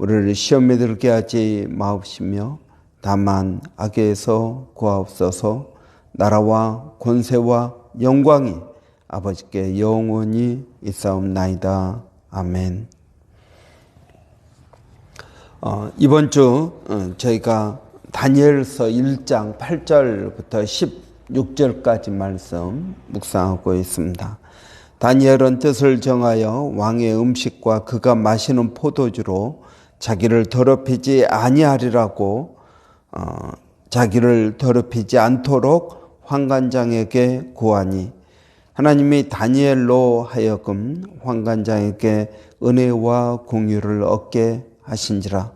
우리를 시험에 들게 하지 마옵시며 다만 악에서 구하옵소서 나라와 권세와 영광이 아버지께 영원히 있사옵나이다. 아멘. 어, 이번 주 어, 저희가 다니엘서 1장 8절부터 16절까지 말씀 묵상하고 있습니다. 다니엘은 뜻을 정하여 왕의 음식과 그가 마시는 포도주로 자기를 더럽히지 아니하리라고 어, 자기를 더럽히지 않도록 황관장에게 구하니 하나님이 다니엘로 하여금 황관장에게 은혜와 공유를 얻게 하신지라.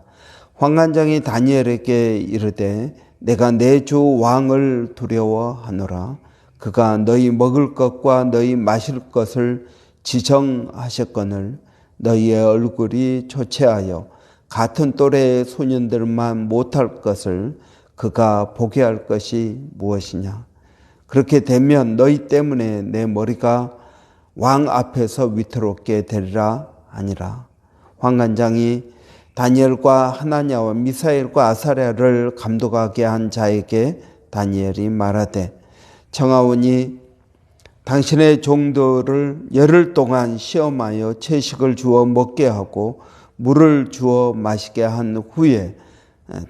황관장이 다니엘에게 이르되 내가 내 주 왕을 두려워하노라. 그가 너희 먹을 것과 너희 마실 것을 지정하셨거늘 너희의 얼굴이 초췌하여 같은 또래의 소년들만 못할 것을 그가 보게 할 것이 무엇이냐. 그렇게 되면 너희 때문에 내 머리가 왕 앞에서 위태롭게 되리라 아니라. 황관장이 다니엘과 하나냐와 미사엘과 아사랴를 감독하게 한 자에게 다니엘이 말하되 청하오니 당신의 종들을 열흘 동안 시험하여 채식을 주어 먹게 하고 물을 주어 마시게 한 후에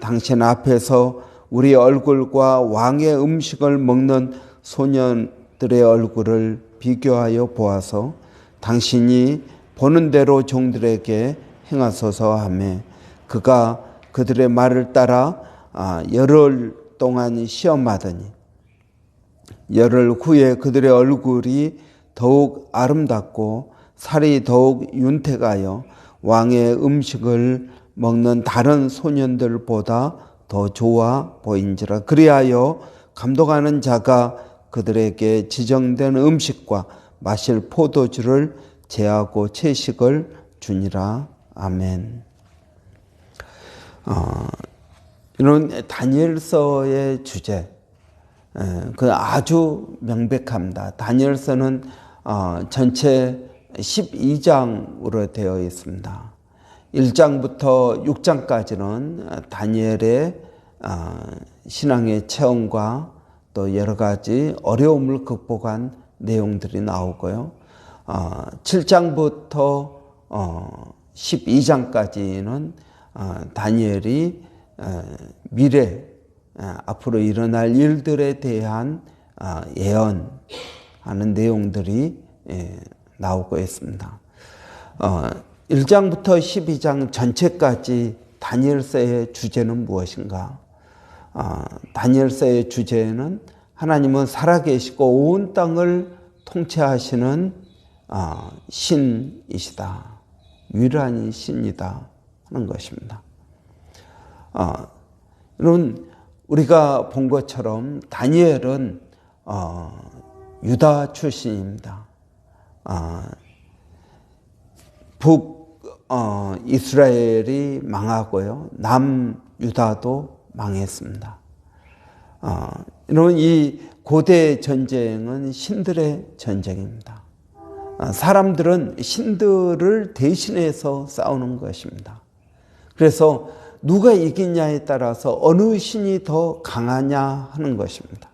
당신 앞에서 우리 얼굴과 왕의 음식을 먹는 소년들의 얼굴을 비교하여 보아서 당신이 보는 대로 종들에게 행하소서 하매 그가 그들의 말을 따라 아, 열흘 동안 시험하더니 열흘 후에 그들의 얼굴이 더욱 아름답고 살이 더욱 윤택하여 왕의 음식을 먹는 다른 소년들보다 더 좋아 보인지라 그리하여 감독하는 자가 그들에게 지정된 음식과 마실 포도주를 제하고 채식을 주니라 아멘. 어, 이런 다니엘서의 주제 그 아주 명백합니다. 다니엘서는 어, 전체 12장으로 되어 있습니다. 1장부터 6장까지는 다니엘의 어, 신앙의 체험과 또 여러 가지 어려움을 극복한 내용들이 나오고요. 7장부터 어, 12장까지는 다니엘이 미래 아, 앞으로 일어날 일들에 대한 아, 예언하는 내용들이 예, 나오고 있습니다. 1장부터 어, 12장 전체까지 다니엘서의 주제는 무엇인가? 아, 다니엘서의 주제는 하나님은 살아계시고 온 땅을 통치하시는 신이시다. 유일한 신이다 하는 것입니다. 여러분 우리가 본 것처럼 다니엘은 어, 유다 출신입니다. 어, 북 어, 이스라엘이 망하고요, 남 유다도 망했습니다. 어, 여러분 이 고대 전쟁은 신들의 전쟁입니다. 어, 사람들은 신들을 대신해서 싸우는 것입니다. 그래서 누가 이기냐에 따라서 어느 신이 더 강하냐 하는 것입니다.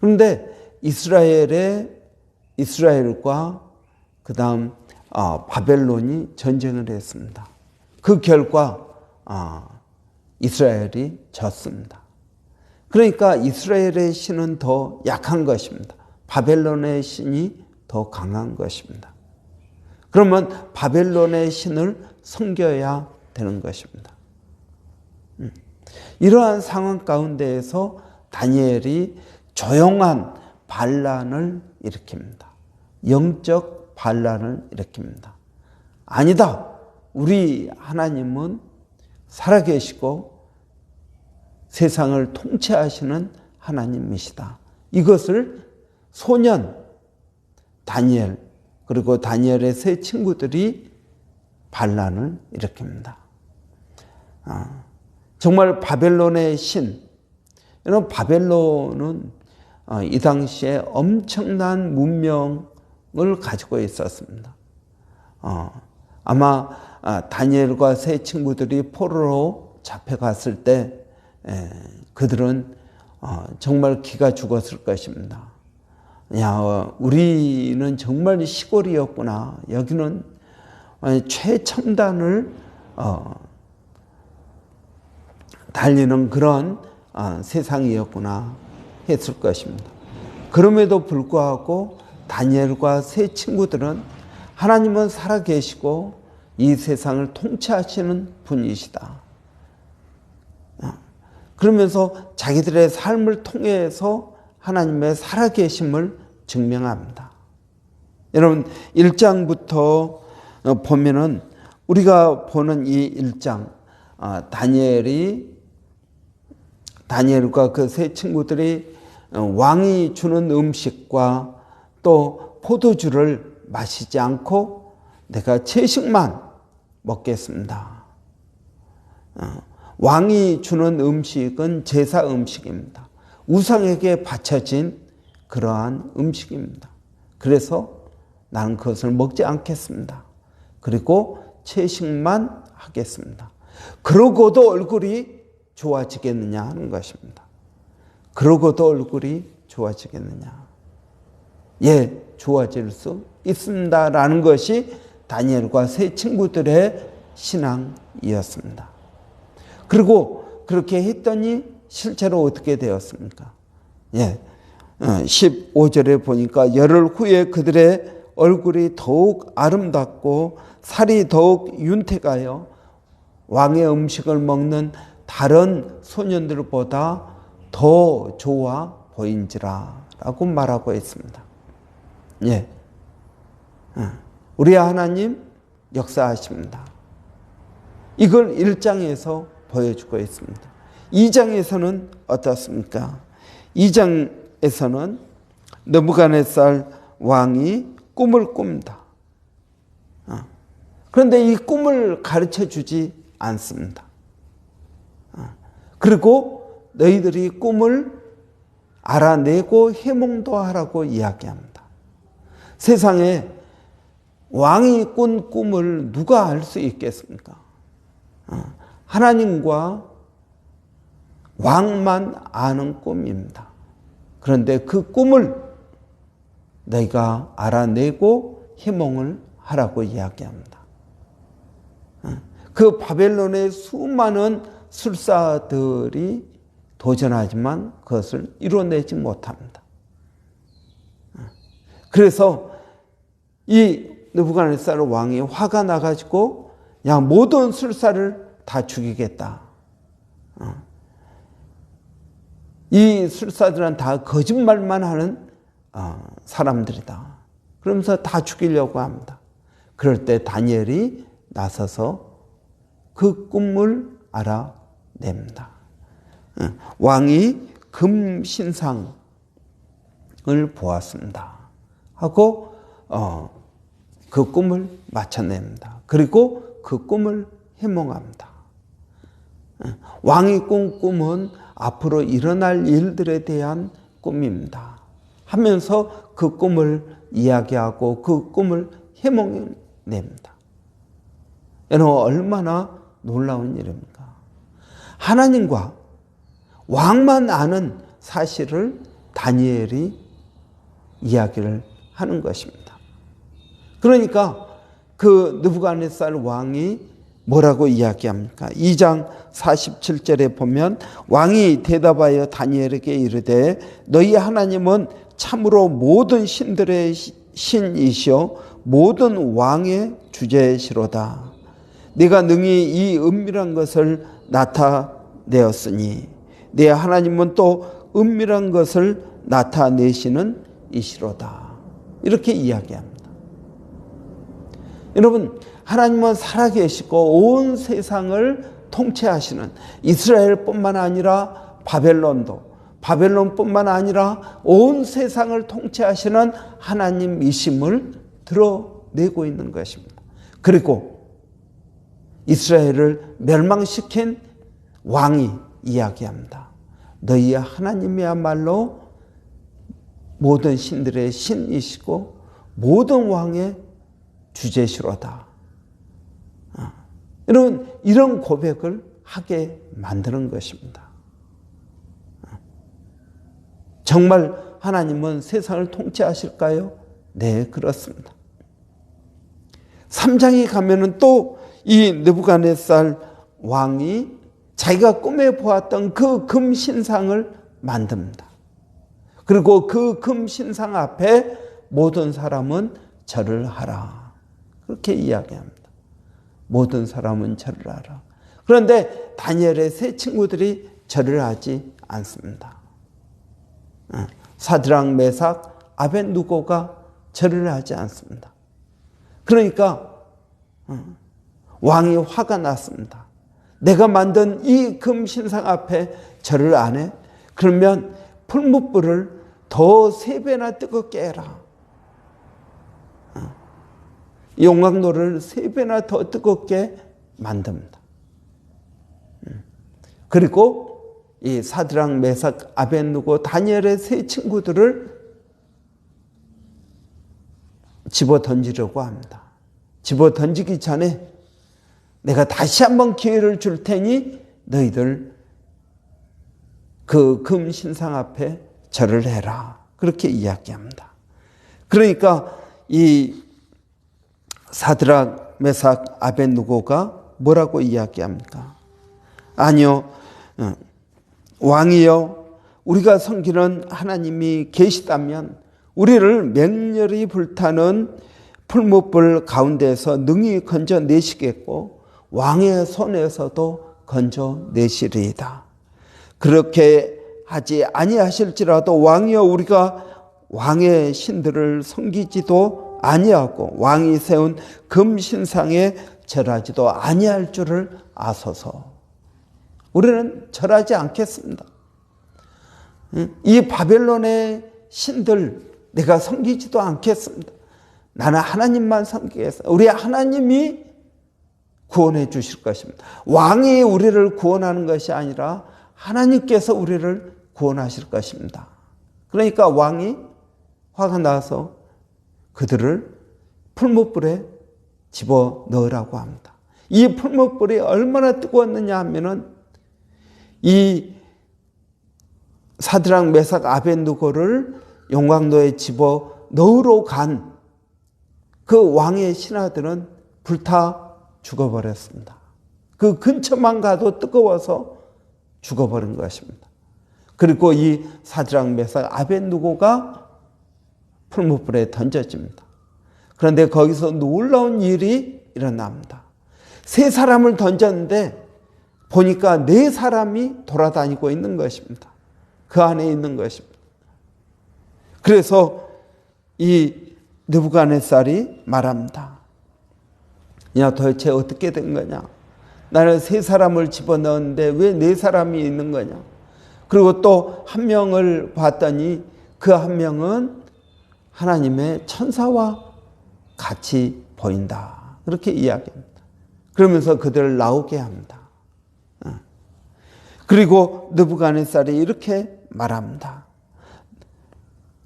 그런데 이스라엘의 이스라엘과 그 다음 어, 바벨론이 전쟁을 했습니다. 그 결과 어, 이스라엘이 졌습니다. 그러니까 이스라엘의 신은 더 약한 것입니다. 바벨론의 신이 더 강한 것입니다. 그러면 바벨론의 신을 섬겨야 되는 것입니다. 음. 이러한 상황 가운데에서 다니엘이 조용한 반란을 일으킵니다. 영적 반란을 일으킵니다. 아니다. 우리 하나님은 살아계시고 세상을 통치하시는 하나님이시다. 이것을 소년 다니엘 그리고 다니엘의 세 친구들이 반란을 일으킵니다. 아, 정말 바벨론의 신. 여러분 바벨론은 어, 이 당시에 엄청난 문명 을 가지고 있었습니다. 어, 아마 아, 다니엘과 세 친구들이 포로로 잡혀갔을 때 그들은 어, 정말 기가 죽었을 것입니다. 야, 우리는 정말 시골이었구나. 여기는 최첨단을 달리는 그런 세상이었구나 했을 것입니다. 그럼에도 불구하고 다니엘과 세 친구들은 하나님은 살아계시고 이 세상을 통치하시는 분이시다. 그러면서 자기들의 삶을 통해서 하나님의 살아계심을 증명합니다. 여러분, 1장부터 보면은 우리가 보는 이 1장, 다니엘이, 다니엘과 그 세 친구들이 왕이 주는 음식과 또 포도주를 마시지 않고 내가 채식만 먹겠습니다. 왕이 주는 음식은 제사 음식입니다. 우상에게 바쳐진 그러한 음식입니다. 그래서 나는 그것을 먹지 않겠습니다. 그리고 채식만 하겠습니다. 그러고도 얼굴이 좋아지겠느냐 하는 것입니다. 그러고도 얼굴이 좋아지겠느냐. 예, 좋아질 수 있습니다라는 것이 다니엘과 세 친구들의 신앙이었습니다. 그리고 그렇게 했더니 실제로 어떻게 되었습니까? 예. 15절에 어, 보니까 열흘 후에 그들의 얼굴이 더욱 아름답고 살이 더욱 윤택하여 왕의 음식을 먹는 다른 소년들보다 더 좋아 보인지라 라고 말하고 있습니다. 예. 어, 우리 하나님 역사하십니다. 이걸 1장에서 보여주고 있습니다. 2장에서는 어떻습니까? 2장에서는 느부갓네살 왕이 꿈을 꿉니다. 어. 그런데 이 꿈을 가르쳐 주지 않습니다. 어. 그리고 너희들이 꿈을 알아내고 해몽도 하라고 이야기합니다. 세상에 왕이 꾼 꿈을 누가 알 수 있겠습니까? 어. 하나님과 왕만 아는 꿈입니다. 그런데 그 꿈을 너희가 알아내고 희몽을 하라고 이야기합니다. 그 바벨론의 수많은 술사들이 도전하지만 그것을 이뤄내지 못합니다. 그래서 이 느부갓네살 왕이 화가 나가지고 야 모든 술사를 다 죽이겠다. 어. 이 술사들은 다 거짓말만 하는 어, 사람들이다. 그러면서 다 죽이려고 합니다. 그럴 때 다니엘이 나서서 그 꿈을 알아냅니다. 어, 왕이 금신상을 보았습니다. 하고 그 꿈을 맞춰냅니다. 그리고 그 꿈을 해몽합니다. 왕이 꾼 꿈은 앞으로 일어날 일들에 대한 꿈입니다. 하면서 그 꿈을 이야기하고 그 꿈을 해몽냅니다. 여러분, 얼마나 놀라운 일입니까? 하나님과 왕만 아는 사실을 다니엘이 이야기를 하는 것입니다. 그러니까 그 느부갓네살 왕이 뭐라고 이야기합니까? 2장 47절에 보면 왕이 대답하여 다니엘에게 이르되 너희 하나님은 참으로 모든 신들의 신이시요 모든 왕의 주제시로다. 네가 능히 이 은밀한 것을 나타내었으니 네 하나님은 또 은밀한 것을 나타내시는 이시로다. 이렇게 이야기합니다. 여러분, 하나님은 살아계시고 온 세상을 통치하시는 이스라엘뿐만 아니라 바벨론도 바벨론뿐만 아니라 온 세상을 통치하시는 하나님이심을 드러내고 있는 것입니다. 그리고 이스라엘을 멸망시킨 왕이 이야기합니다. 너희의 하나님이야말로 모든 신들의 신이시고 모든 왕의 주제시로다. 어. 여러분 이런 고백을 하게 만드는 것입니다. 어. 정말 하나님은 세상을 통치하실까요? 네, 그렇습니다. 3장에 가면은 또 이 느부갓네살 왕이 자기가 꿈에 보았던 그 금 신상을 만듭니다. 그리고 그 금 신상 앞에 모든 사람은 절을 하라. 그렇게 이야기합니다. 모든 사람은 절을 하라. 그런데 다니엘의 세 친구들이 절을 하지 않습니다. 어, 사드랑 메삭 아벤누고가 절을 하지 않습니다. 그러니까 어, 왕이 화가 났습니다. 내가 만든 이 금 신상 앞에 절을 안 해? 그러면 풀무불을 더 세 배나 뜨겁게 해라. 어. 용광로를 세 배나 더 뜨겁게 만듭니다. 음. 그리고 이 사드랑 메삭 아벤누고 다니엘의 세 친구들을 집어 던지려고 합니다. 집어 던지기 전에 내가 다시 한번 기회를 줄 테니 너희들 그 금 신상 앞에 절을 해라. 그렇게 이야기합니다. 그러니까 이 사드락, 메삭, 아벤누고가 뭐라고 이야기합니까? 아니요. 어, 왕이여 우리가 섬기는 하나님이 계시다면 우리를 맹렬히 불타는 풀무불 가운데서 능히 건져내시겠고 왕의 손에서도 건져내시리이다. 그렇게 하지 아니하실지라도 왕이여 우리가 왕의 신들을 섬기지도 아니하고 왕이 세운 금신상에 절하지도 아니할 줄을 아소서. 우리는 절하지 않겠습니다. 이 바벨론의 신들 내가 섬기지도 않겠습니다. 나는 하나님만 섬기겠습니다. 우리 하나님이 구원해 주실 것입니다. 왕이 우리를 구원하는 것이 아니라 하나님께서 우리를 구원하실 것입니다. 그러니까 왕이 화가 나서 그들을 풀무불에 집어 넣으라고 합니다. 이 풀무불이 얼마나 뜨거웠느냐 하면은 이 사드랑 메삭 아벤누고를 용광로에 집어 넣으러 간 그 왕의 신하들은 불타 죽어버렸습니다. 그 근처만 가도 뜨거워서 죽어버린 것입니다. 그리고 이 사드랑 메삭 아벤누고가 풀무불에 던져집니다. 그런데 거기서 놀라운 일이 일어납니다. 세 사람을 던졌는데 보니까 네 사람이 돌아다니고 있는 것입니다. 그 안에 있는 것입니다. 그래서 이 느부갓네살이 말합니다. 야, 도대체 어떻게 된 거냐? 나는 세 사람을 집어넣었는데 왜 네 사람이 있는 거냐? 그리고 또 한 명을 봤더니 그 한 명은 하나님의 천사와 같이 보인다. 그렇게 이야기합니다. 그러면서 그들을 나오게 합니다. 어. 그리고 느부갓네살이 이렇게 말합니다.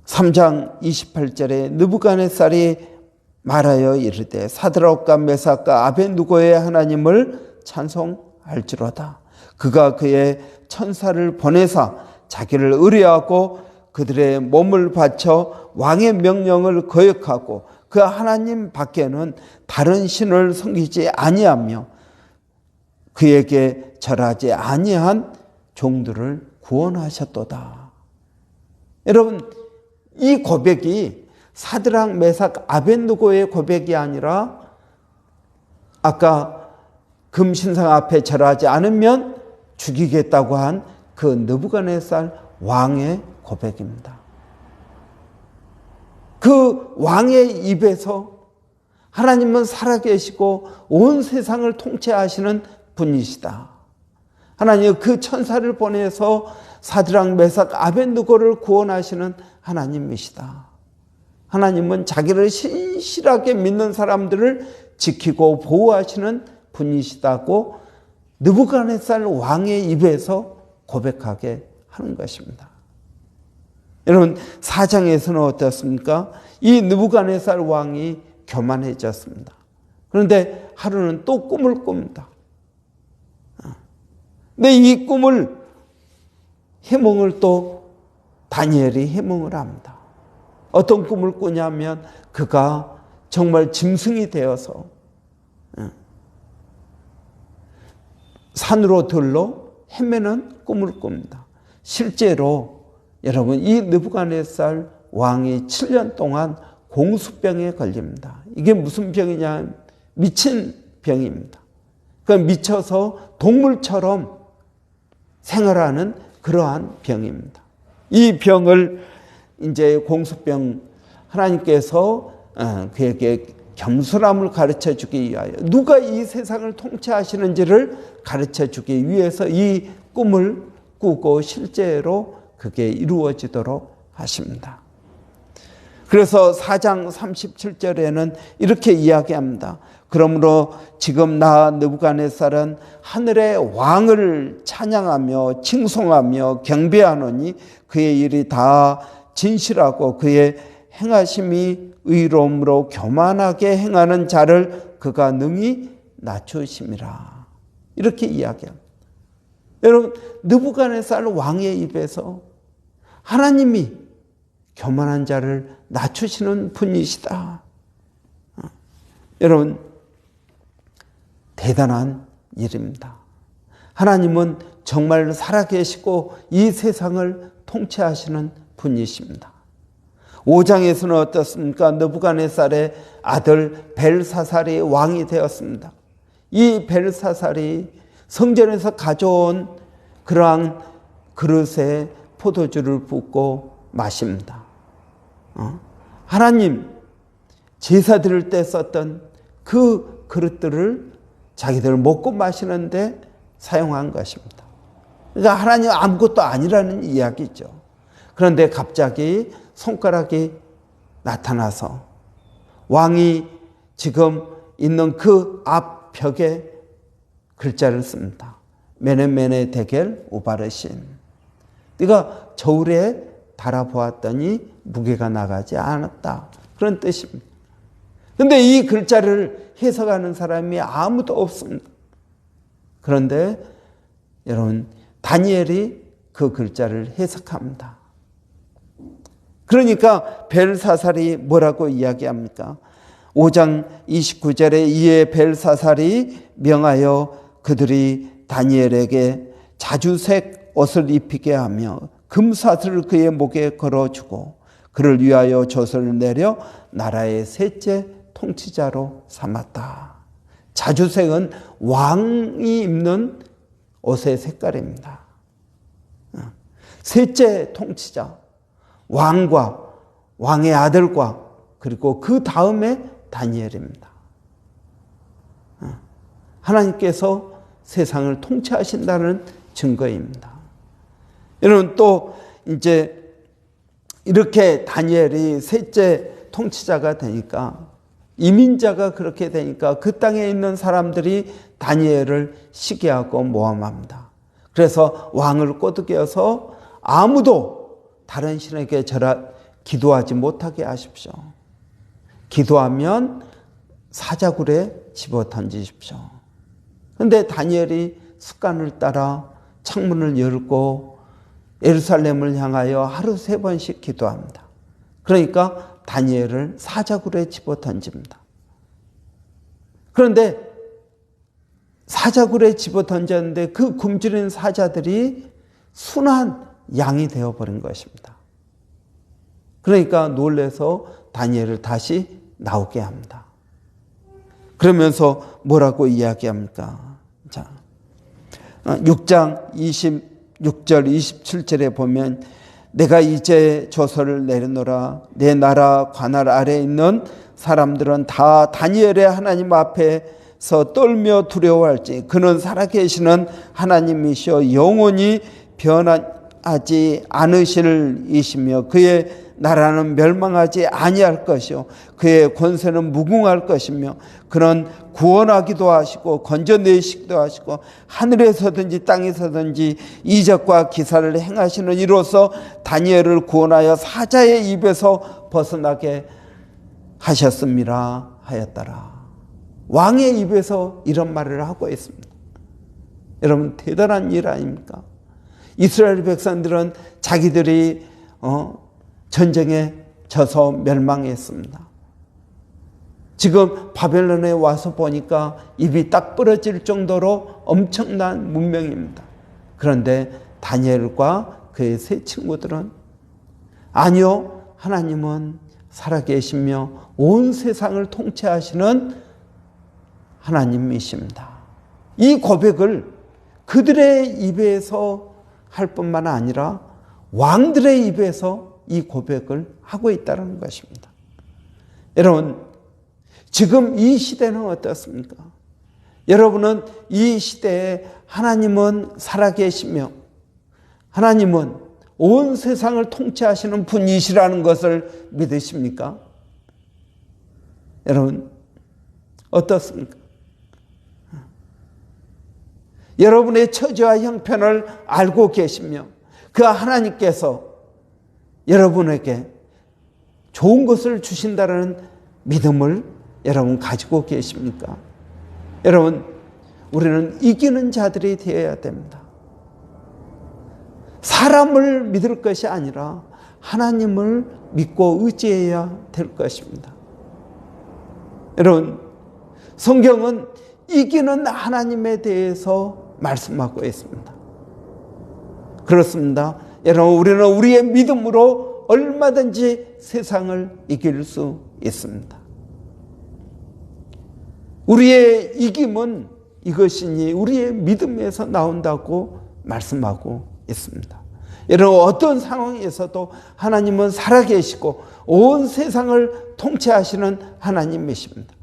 3장 28절에 느부갓네살이 말하여 이르되 사드락과 메삭과 아벤누고의 하나님을 찬송할지로다. 그가 그의 천사를 보내사 자기를 의뢰하고 그들의 몸을 바쳐 왕의 명령을 거역하고 그 하나님 밖에는 다른 신을 섬기지 아니하며 그에게 절하지 아니한 종들을 구원하셨도다. 여러분 이 고백이 사드랑 메삭 아벤누고의 고백이 아니라 아까 금신상 앞에 절하지 않으면 죽이겠다고 한 그 느부갓네살 왕의 고백입니다. 그 왕의 입에서 하나님은 살아계시고 온 세상을 통치하시는 분이시다. 하나님 그 천사를 보내서 사드랑 메삭 아벤누고를 구원하시는 하나님이시다. 하나님은 자기를 신실하게 믿는 사람들을 지키고 보호하시는 분이시다고 느부갓네살 왕의 입에서 고백하게 하는 것입니다. 여러분 사장에서는 어떻습니까? 이 느부갓네살 왕이 교만해졌습니다. 그런데 하루는 또 꿈을 꿉니다. 근데 이 꿈을 해몽을 또 다니엘이 해몽을 합니다. 어떤 꿈을 꾸냐면 그가 정말 짐승이 되어서 산으로 들러 헤매는 꿈을 꿉니다. 실제로 여러분 이 느부갓네살 왕이 7년 동안 공수병에 걸립니다. 이게 무슨 병이냐? 미친 병입니다. 그 미쳐서 동물처럼 생활하는 그러한 병입니다. 이 병을 이제 공수병 하나님께서 어, 그에게 겸손함을 가르쳐 주기 위하여 누가 이 세상을 통치하시는지를 가르쳐 주기 위해서 이 꿈을 꾸고 실제로 그게 이루어지도록 하십니다. 그래서 4장 37절에는 이렇게 이야기합니다. 그러므로 지금 나 느부갓네살은 하늘의 왕을 찬양하며 칭송하며 경배하노니 그의 일이 다 진실하고 그의 행하심이 의로움으로 교만하게 행하는 자를 그가 능히 낮추심이라. 이렇게 이야기합니다. 여러분 느부갓네살 왕의 입에서 하나님이 교만한 자를 낮추시는 분이시다. 여러분 대단한 일입니다. 하나님은 정말 살아계시고 이 세상을 통치하시는 분이십니다. 5장에서는 어떻습니까? 느부갓네살의 아들 벨사살이 왕이 되었습니다. 이 벨사살이 성전에서 가져온 그러한 그릇에 포도주를 붓고 마십니다. 어? 하나님 제사 드릴 때 썼던 그 그릇들을 자기들 먹고 마시는데 사용한 것입니다. 그러니까 하나님 아무것도 아니라는 이야기죠. 그런데 갑자기 손가락이 나타나서 왕이 지금 있는 그 앞 벽에 글자를 씁니다. 메네메네 대겔 우바르신. 네가 저울에 달아보았더니 무게가 나가지 않았다. 그런 뜻입니다. 근데 이 글자를 해석하는 사람이 아무도 없습니다. 그런데 여러분 다니엘이 그 글자를 해석합니다. 그러니까 벨사살이 뭐라고 이야기합니까? 5장 29절에 이에 벨사살이 명하여 그들이 다니엘에게 자주색 옷을 입히게 하며 금사슬을 그의 목에 걸어주고 그를 위하여 젖을 내려 나라의 셋째 통치자로 삼았다. 자주색은 왕이 입는 옷의 색깔입니다. 셋째 통치자, 왕과 왕의 아들과 그리고 그 다음에 다니엘입니다. 하나님께서 세상을 통치하신다는 증거입니다. 여러분 또 이제 이렇게 다니엘이 셋째 통치자가 되니까 이민자가 그렇게 되니까 그 땅에 있는 사람들이 다니엘을 시기하고 모함합니다. 그래서 왕을 꼬드겨서 아무도 다른 신에게 절하 기도하지 못하게 하십시오. 기도하면 사자굴에 집어 던지십시오. 근데 다니엘이 습관을 따라 창문을 열고 예루살렘을 향하여 하루 세 번씩 기도합니다. 그러니까 다니엘을 사자굴에 집어 던집니다. 그런데 사자굴에 집어 던졌는데 그 굶주린 사자들이 순한 양이 되어버린 것입니다. 그러니까 놀래서 다니엘을 다시 나오게 합니다. 그러면서 뭐라고 이야기합니까? 자, 6장 26절, 27절에 보면 내가 이제 조서를 내려놓으라 내 나라 관할 아래 있는 사람들은 다 다니엘의 하나님 앞에서 떨며 두려워할지 그는 살아계시는 하나님이시여 영원히 변 하지 않으실 이시며 그의 나라는 멸망하지 아니할 것이요. 그의 권세는 무궁할 것이며 그는 구원하기도 하시고 건져내시기도 하시고 하늘에서든지 땅에서든지 이적과 기사를 행하시는 이로써 다니엘을 구원하여 사자의 입에서 벗어나게 하셨습니다 하였더라. 왕의 입에서 이런 말을 하고 있습니다. 여러분 대단한 일 아닙니까 이스라엘 백성들은 자기들이 어, 전쟁에 져서 멸망했습니다. 지금 바벨론에 와서 보니까 입이 딱 부러질 정도로 엄청난 문명입니다. 그런데 다니엘과 그의 세 친구들은 아니요, 하나님은 살아계시며 온 세상을 통치하시는 하나님이십니다. 이 고백을 그들의 입에서 할 뿐만 아니라 왕들의 입에서 이 고백을 하고 있다는 것입니다. 여러분, 지금 이 시대는 어떻습니까? 여러분은 이 시대에 하나님은 살아계시며 하나님은 온 세상을 통치하시는 분이시라는 것을 믿으십니까? 여러분, 어떻습니까? 여러분의 처지와 형편을 알고 계시며 그 하나님께서 여러분에게 좋은 것을 주신다는 믿음을 여러분 가지고 계십니까? 여러분, 우리는 이기는 자들이 되어야 됩니다. 사람을 믿을 것이 아니라 하나님을 믿고 의지해야 될 것입니다. 여러분, 성경은 이기는 하나님에 대해서 말씀하고 있습니다. 그렇습니다. 여러분, 우리는 우리의 믿음으로 얼마든지 세상을 이길 수 있습니다. 우리의 이김은 이것이니 우리의 믿음에서 나온다고 말씀하고 있습니다. 여러분, 어떤 상황에서도 하나님은 살아계시고 온 세상을 통치하시는 하나님이십니다.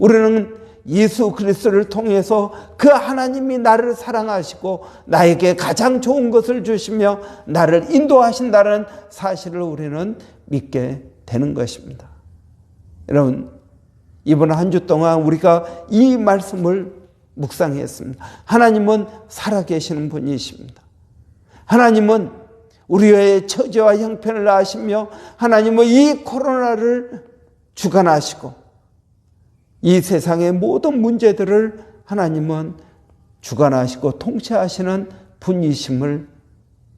우리는 예수 그리스도를 통해서 그 하나님이 나를 사랑하시고 나에게 가장 좋은 것을 주시며 나를 인도하신다는 사실을 우리는 믿게 되는 것입니다. 여러분, 이번 한 주 동안 우리가 이 말씀을 묵상했습니다. 하나님은 살아계시는 분이십니다. 하나님은 우리의 처지와 형편을 아시며 하나님은 이 코로나를 주관하시고 이 세상의 모든 문제들을 하나님은 주관하시고 통치하시는 분이심을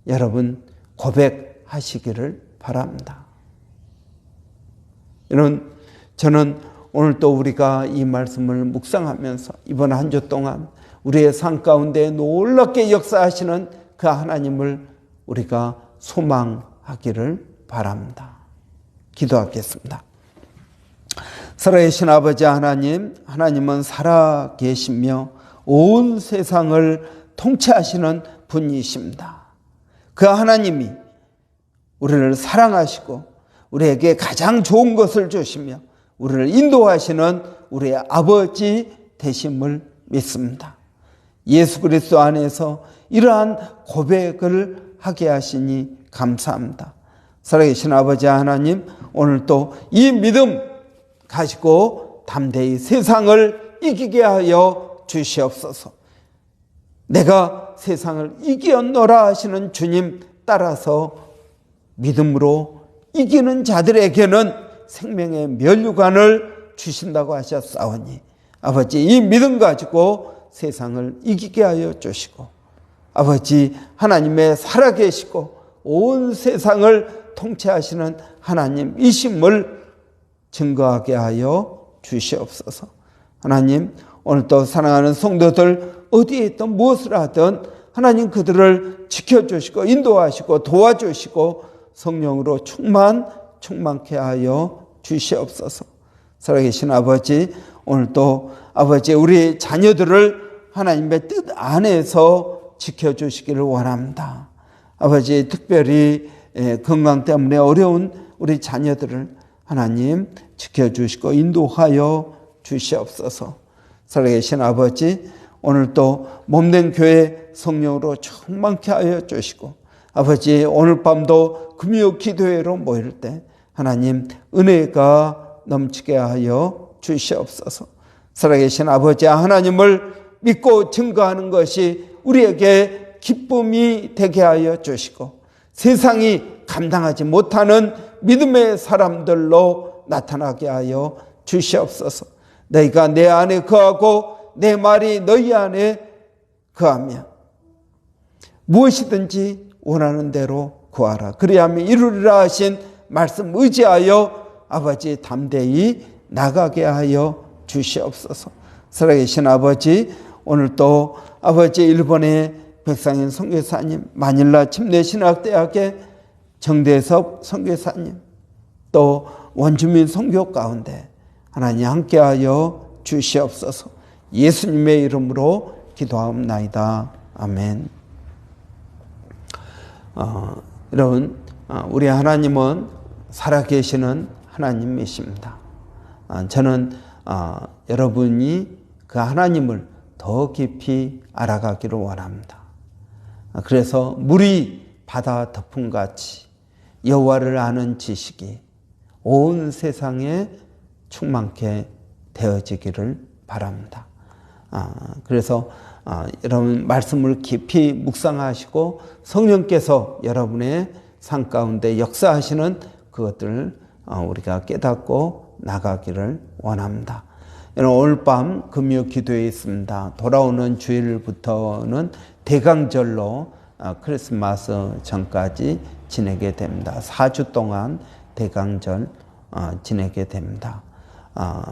여러분 고백하시기를 바랍니다. 여러분, 저는 오늘 또 우리가 이 말씀을 묵상하면서 이번 한 주 동안 우리의 삶 가운데 놀랍게 역사하시는 그 하나님을 우리가 소망하기를 바랍니다. 기도하겠습니다. 살아계신 아버지 하나님, 하나님은 살아 계시며 온 세상을 통치하시는 분이십니다. 그 하나님이 우리를 사랑하시고 우리에게 가장 좋은 것을 주시며 우리를 인도하시는 우리의 아버지 되심을 믿습니다. 예수 그리스도 안에서 이러한 고백을 하게 하시니 감사합니다. 살아계신 아버지 하나님, 오늘 또이 믿음 가지고 담대히 세상을 이기게 하여 주시옵소서. 내가 세상을 이기었노라 하시는 주님 따라서 믿음으로 이기는 자들에게는 생명의 면류관을 주신다고 하셨사오니 아버지 이 믿음 가지고 세상을 이기게 하여 주시고 아버지 하나님의 살아계시고 온 세상을 통치하시는 하나님이심을 증거하게 하여 주시옵소서. 하나님, 오늘도 사랑하는 성도들 어디에 있든 무엇을 하든 하나님 그들을 지켜주시고 인도하시고 도와주시고 성령으로 충만, 충만케 하여 주시옵소서. 살아계신 아버지, 오늘도 아버지 우리 자녀들을 하나님의 뜻 안에서 지켜주시기를 원합니다. 아버지 특별히 건강 때문에 어려운 우리 자녀들을 하나님 지켜주시고 인도하여 주시옵소서. 살아계신 아버지, 오늘도 몸된 교회 성령으로 충만케 하여 주시고, 아버지, 오늘 밤도 금요 기도회로 모일 때, 하나님 은혜가 넘치게 하여 주시옵소서. 살아계신 아버지, 하나님을 믿고 증거하는 것이 우리에게 기쁨이 되게 하여 주시고, 세상이 감당하지 못하는 믿음의 사람들로 나타나게 하여 주시옵소서. 너희가 내 안에 거하고 내 말이 너희 안에 거하며 무엇이든지 원하는 대로 구하라. 그리하면 이루리라 하신 말씀 의지하여 아버지 담대히 나가게 하여 주시옵소서. 살아계신 아버지, 오늘 또 아버지 일본의 백상현 선교사님, 마닐라 침례신학대학의 정대섭 선교사님, 또 원주민 선교 가운데 하나님 함께하여 주시옵소서. 예수님의 이름으로 기도하옵나이다. 아멘. 어, 여러분, 어, 우리 하나님은 살아계시는 하나님이십니다. 어, 저는 어, 여러분이 그 하나님을 더 깊이 알아가기를 원합니다. 어, 그래서 물이 바다 덮음 같이 여호와를 아는 지식이 온 세상에 충만케 되어지기를 바랍니다. 아, 그래서 아, 여러분 말씀을 깊이 묵상하시고 성령께서 여러분의 삶 가운데 역사하시는 그것들을 어, 우리가 깨닫고 나가기를 원합니다. 여러분 오늘 밤 금요 기도에 있습니다. 돌아오는 주일부터는 대강절로 어, 크리스마스 전까지 지내게 됩니다. 4주 동안 대강절 어, 지내게 됩니다. 어,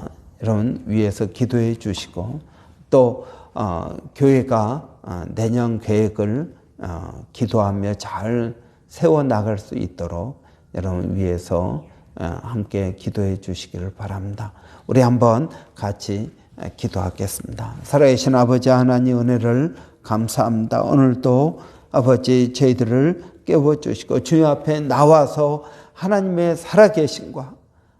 여러분 위에서 기도해 주시고 또 어, 교회가 어, 내년 계획을 어, 기도하며 잘 세워 나갈 수 있도록 여러분 위에서 어, 함께 기도해 주시기를 바랍니다. 우리 한번 같이 어, 기도하겠습니다. 살아계신 아버지 하나님 은혜를 감사합니다. 오늘도 아버지 저희들을 깨워 주시고 주님 앞에 나와서 하나님의 살아계심과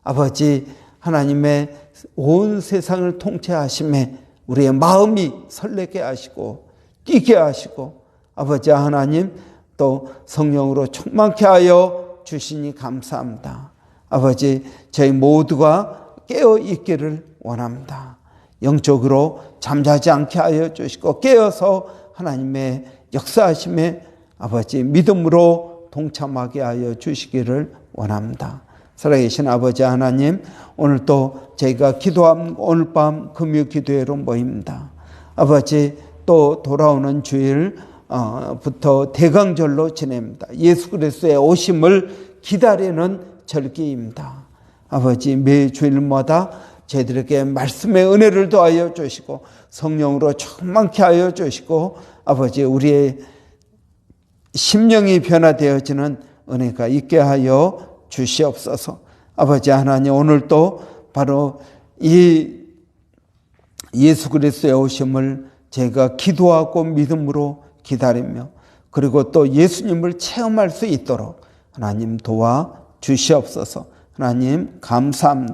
아버지 하나님의 온 세상을 통치하심에 우리의 마음이 설레게 하시고 뛰게 하시고 아버지 하나님 또 성령으로 충만케 하여 주시니 감사합니다. 아버지 저희 모두가 깨어 있기를 원합니다. 영적으로 잠자지 않게 하여 주시고 깨어서 하나님의 역사하심에 아버지 믿음으로 동참하게 하여 주시기를 원합니다. 살아계신 아버지 하나님, 오늘 또 저희가 기도한 오늘 밤 금요 기도회로 모입니다. 아버지 또 돌아오는 주일부터 대강절로 지냅니다. 예수 그리스도의 오심을 기다리는 절기입니다. 아버지 매 주일마다 저희들에게 말씀의 은혜를 더하여 주시고 성령으로 충만케 하여 주시고 아버지 우리의 심령이 변화되어지는 은혜가 있게 하여 주시옵소서. 아버지 하나님 오늘도 바로 이 예수 그리스도의 오심을 제가 기도하고 믿음으로 기다리며 그리고 또 예수님을 체험할 수 있도록 하나님 도와 주시옵소서. 하나님 감사합니다.